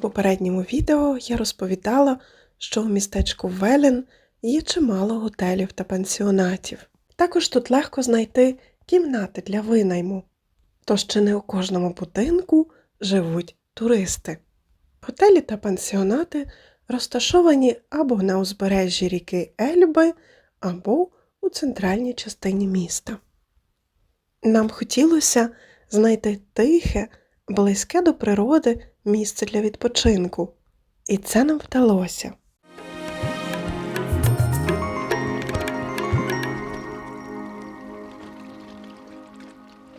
попередньому відео я розповідала, що у містечку Велен є чимало готелів та пансіонатів. Також тут легко знайти кімнати для винайму, тож чи не у кожному будинку живуть туристи. Готелі та пансіонати розташовані або на узбережжі ріки Ельби, або у центральній частині міста. Нам хотілося знайти тихе, близьке до природи місце для відпочинку, і це нам вдалося.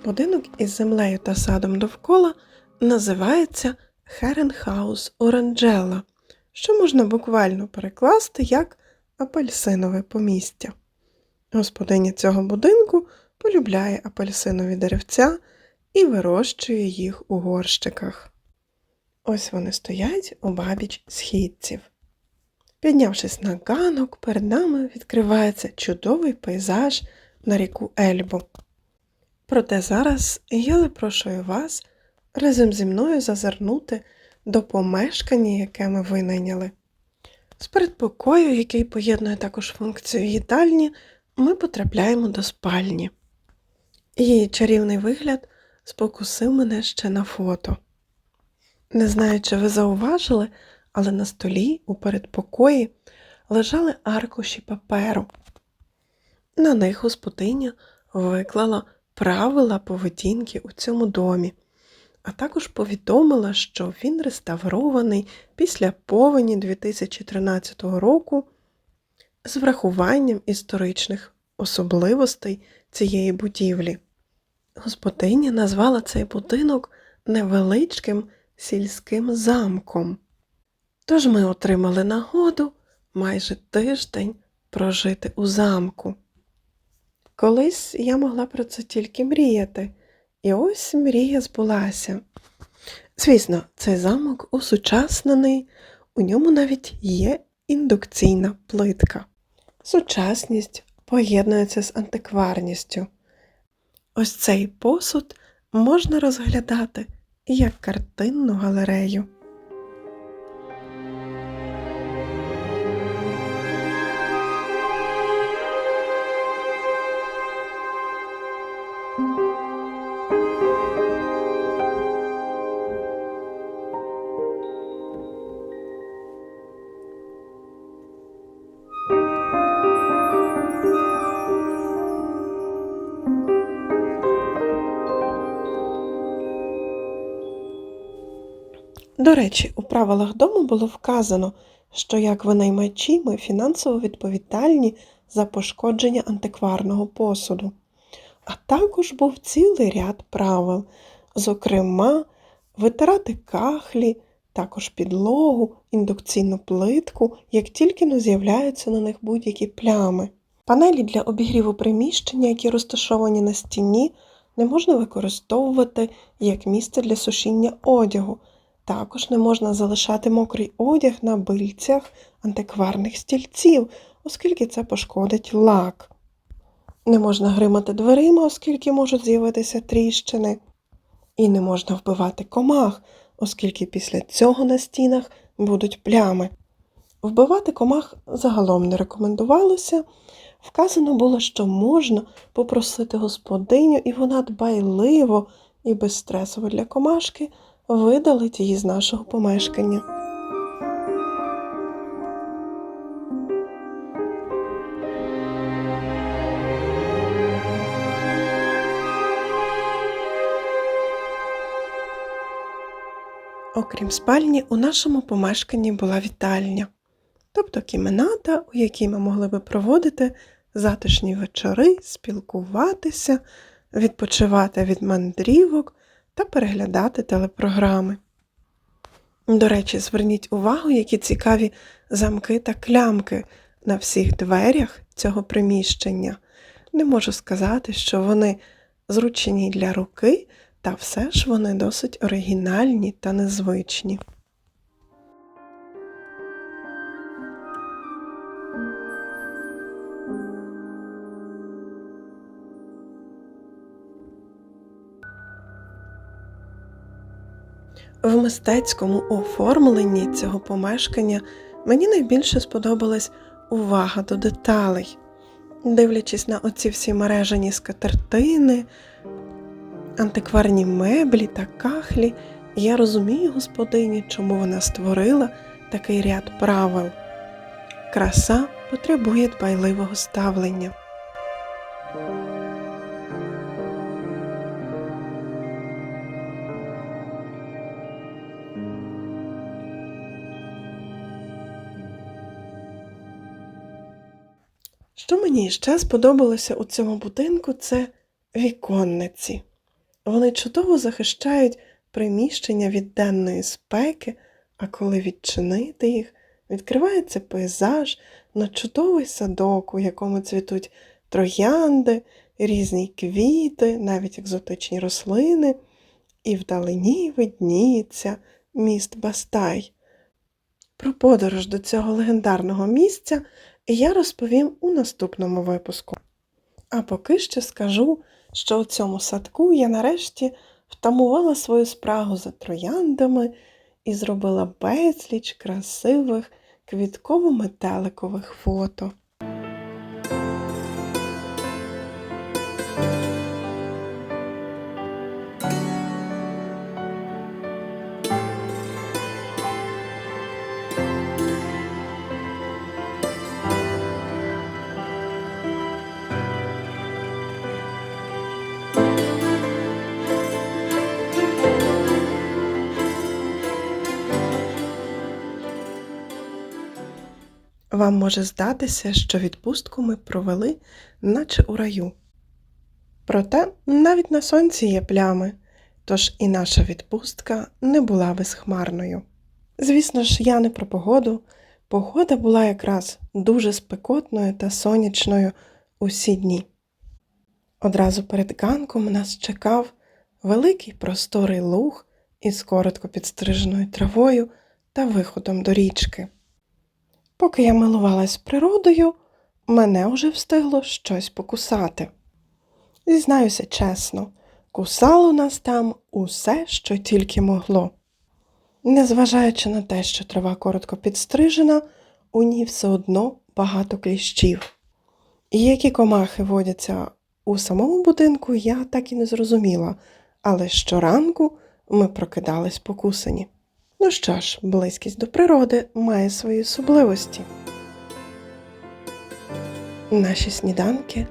Будинок із землею та садом довкола називається Херенхаус Оранджела, що можна буквально перекласти як апельсинове помістя. Господиня цього будинку полюбляє апельсинові деревця і вирощує їх у горщиках. Ось вони стоять обабіч східців. Піднявшись на ганок, перед нами відкривається чудовий пейзаж на ріку Ельбу. Проте зараз я запрошую вас разом зі мною зазирнути до помешкання, яке ми винайняли. З передпокою, який поєднує також функцію їдальні, ми потрапляємо до спальні. Її чарівний вигляд спокусив мене ще на фото. Не знаю, чи ви зауважили, але на столі у передпокої лежали аркуші паперу. На них господиня виклала правила поведінки у цьому домі, а також повідомила, що він реставрований після повені 2013 року з врахуванням історичних особливостей цієї будівлі. Господиня назвала цей будинок невеличким сільським замком. Тож ми отримали нагоду майже тиждень прожити у замку. Колись я могла про це тільки мріяти, і ось мрія збулася. Звісно, цей замок усучаснений, у ньому навіть є індукційна плитка. Сучасність поєднується з антикварністю. Ось цей посуд можна розглядати як картинну галерею. До речі, у правилах дому було вказано, що як винаймачі ми фінансово відповідальні за пошкодження антикварного посуду. А також був цілий ряд правил, зокрема, витирати кахлі, також підлогу, індукційну плитку, як тільки не з'являються на них будь-які плями. Панелі для обігріву приміщення, які розташовані на стіні, не можна використовувати як місце для сушіння одягу. Також не можна залишати мокрий одяг на бильцях антикварних стільців, оскільки це пошкодить лак. Не можна гримати дверима, оскільки можуть з'явитися тріщини. І не можна вбивати комах, оскільки після цього на стінах будуть плями. Вбивати комах загалом не рекомендувалося. Вказано було, що можна попросити господиню, і вона дбайливо і безстресово для комашки видалить її з нашого помешкання. Окрім спальні, у нашому помешканні була вітальня, тобто кімната, у якій ми могли би проводити затишні вечори, спілкуватися, відпочивати від мандрівок та переглядати телепрограми. До речі, зверніть увагу, які цікаві замки та клямки на всіх дверях цього приміщення. Не можу сказати, що вони зручні для руки, та все ж вони досить оригінальні та незвичні. В мистецькому оформленні цього помешкання мені найбільше сподобалась увага до деталей. Дивлячись на оці всі мережені скатертини, антикварні меблі та кахлі, я розумію господині, чому вона створила такий ряд правил. Краса потребує дбайливого ставлення. Що мені ще сподобалося у цьому будинку, це віконниці. Вони чудово захищають приміщення від денної спеки, а коли відчинити їх, відкривається пейзаж на чудовий садок, у якому цвітуть троянди, різні квіти, навіть екзотичні рослини, і вдалині видніється міст Бастай. Про подорож до цього легендарного місця я розповім у наступному випуску. А поки що скажу, що у цьому садку я нарешті втамувала свою спрагу за трояндами і зробила безліч красивих квітково-метеликових фото. Вам може здатися, що відпустку ми провели, наче у раю. Проте навіть на сонці є плями, тож і наша відпустка не була безхмарною. Звісно ж, я не про погоду. Погода була якраз дуже спекотною та сонячною усі дні. Одразу перед ганком нас чекав великий просторий луг із коротко підстриженою травою та виходом до річки. Поки я милувалась природою, мене вже встигло щось покусати. Зізнаюся чесно, кусало нас там усе, що тільки могло. Незважаючи на те, що трава коротко підстрижена, у ній все одно багато кліщів. І які комахи водяться у самому будинку, я так і не зрозуміла, але щоранку ми прокидались покусані. Ну що ж, близькість до природи має свої особливості. Наші сніданки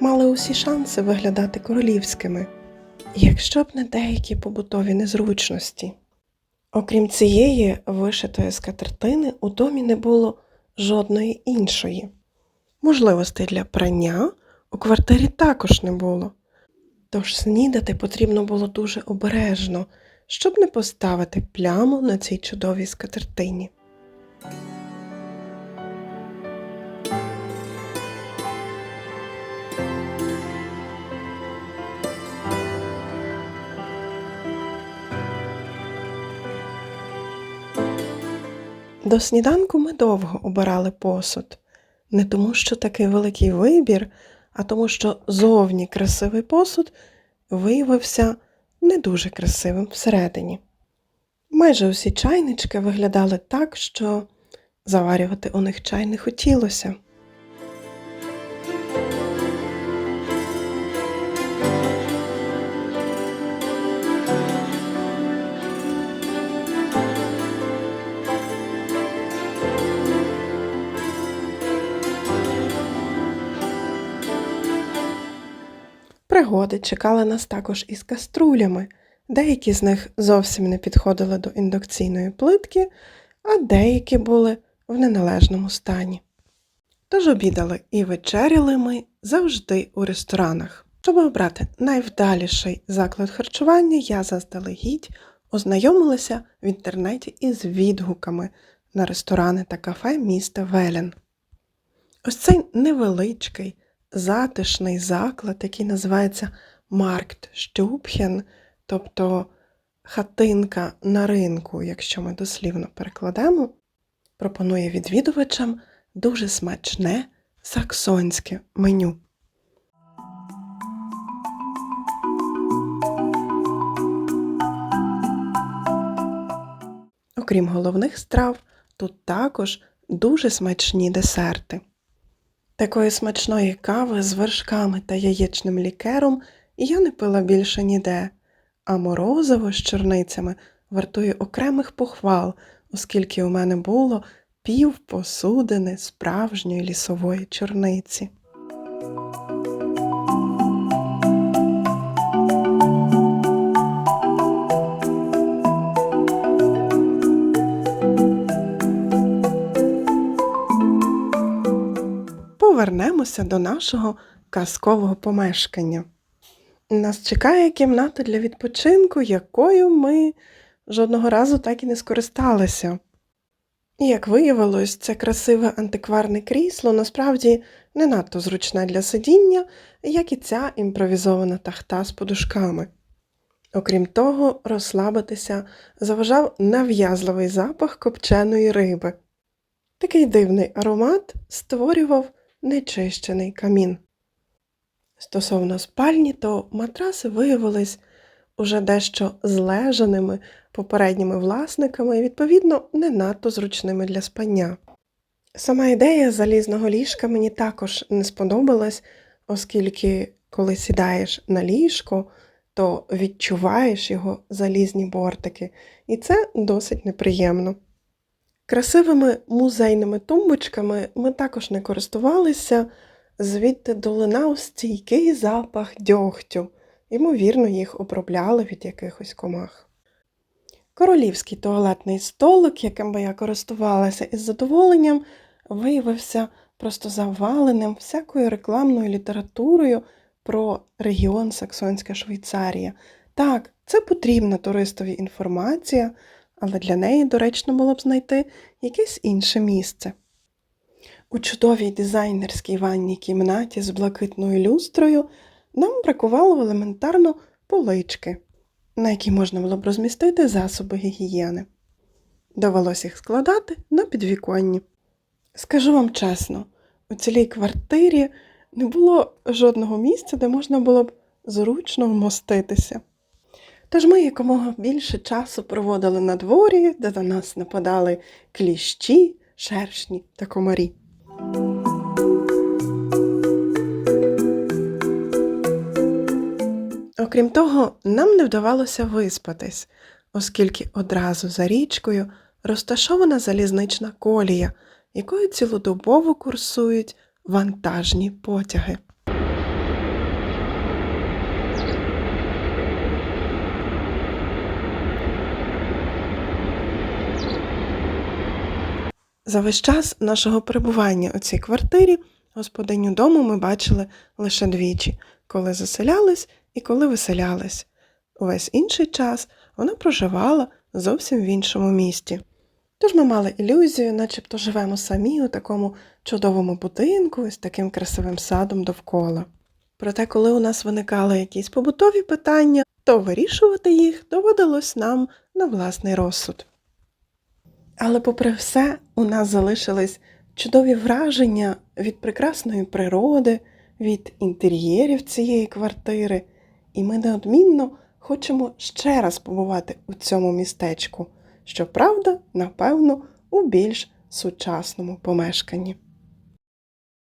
мали усі шанси виглядати королівськими, якщо б не деякі побутові незручності. Окрім цієї вишитої скатертини, у домі не було жодної іншої. Можливостей для прання у квартирі також не було, тож снідати потрібно було дуже обережно щоб не поставити пляму на цій чудовій скатертині. До сніданку ми довго обирали посуд, не тому, що такий великий вибір, а тому, що зовні красивий посуд виявився не дуже красивим всередині. Майже усі чайнички виглядали так, що заварювати у них чай не хотілося. Пригоди чекали нас також із каструлями. Деякі з них зовсім не підходили до індукційної плитки, а деякі були в неналежному стані. Тож обідали і вечеряли ми завжди у ресторанах. Щоб обрати найвдаліший заклад харчування, я заздалегідь ознайомилася в інтернеті із відгуками на ресторани та кафе міста Велен. Ось цей невеличкий, затишний заклад, який називається Штюбхен, тобто хатинка на ринку, якщо ми дослівно перекладемо, пропонує відвідувачам дуже смачне саксонське меню. Окрім головних страв, тут також дуже смачні десерти. Такої смачної кави з вершками та яєчним лікером я не пила більше ніде, а морозиво з чорницями вартує окремих похвал, оскільки у мене було пів посудини справжньої лісової чорниці. Повернемося до нашого казкового помешкання. Нас чекає кімната для відпочинку, якою ми жодного разу так і не скористалися. І, як виявилось, це красиве антикварне крісло насправді не надто зручне для сидіння, як і ця імпровізована тахта з подушками. Окрім того, розслабитися заважав нав'язливий запах копченої риби. Такий дивний аромат створював нечищений камін. Стосовно спальні, то матраси виявились уже дещо злежаними попередніми власниками і, відповідно, не надто зручними для спання. Сама ідея залізного ліжка мені також не сподобалась, оскільки, коли сідаєш на ліжко, то відчуваєш його залізні бортики, і це досить неприємно. Красивими музейними тумбочками ми також не користувалися, звідти долинав стійкий запах дьогтю, ймовірно, їх обробляли від якихось комах. Королівський туалетний столик, яким би я користувалася із задоволенням, виявився просто заваленим всякою рекламною літературою про регіон Саксонська Швейцарія. Так, це потрібна туристові інформація, але для неї доречно було б знайти якесь інше місце. У чудовій дизайнерській ванній кімнаті з блакитною люстрою нам бракувало елементарно полички, на які можна було б розмістити засоби гігієни. Довелося їх складати на підвіконні. Скажу вам чесно, у цілій квартирі не було жодного місця, де можна було б зручно вмоститися. Тож ми якомога більше часу проводили на дворі, де до нас нападали кліщі, шершні та комарі. Окрім того, нам не вдавалося виспатись, оскільки одразу за річкою розташована залізнична колія, якою цілодобово курсують вантажні потяги. За весь час нашого перебування у цій квартирі господиню дому ми бачили лише двічі, коли заселялись і коли виселялись. Увесь інший час вона проживала зовсім в іншому місті. Тож ми мали ілюзію, начебто живемо самі у такому чудовому будинку з таким красивим садом довкола. Проте, коли у нас виникали якісь побутові питання, то вирішувати їх доводилось нам на власний розсуд. Але, попри все, у нас залишились чудові враження від прекрасної природи, від інтер'єрів цієї квартири, і ми неодмінно хочемо ще раз побувати у цьому містечку, щоправда, напевно, у більш сучасному помешканні.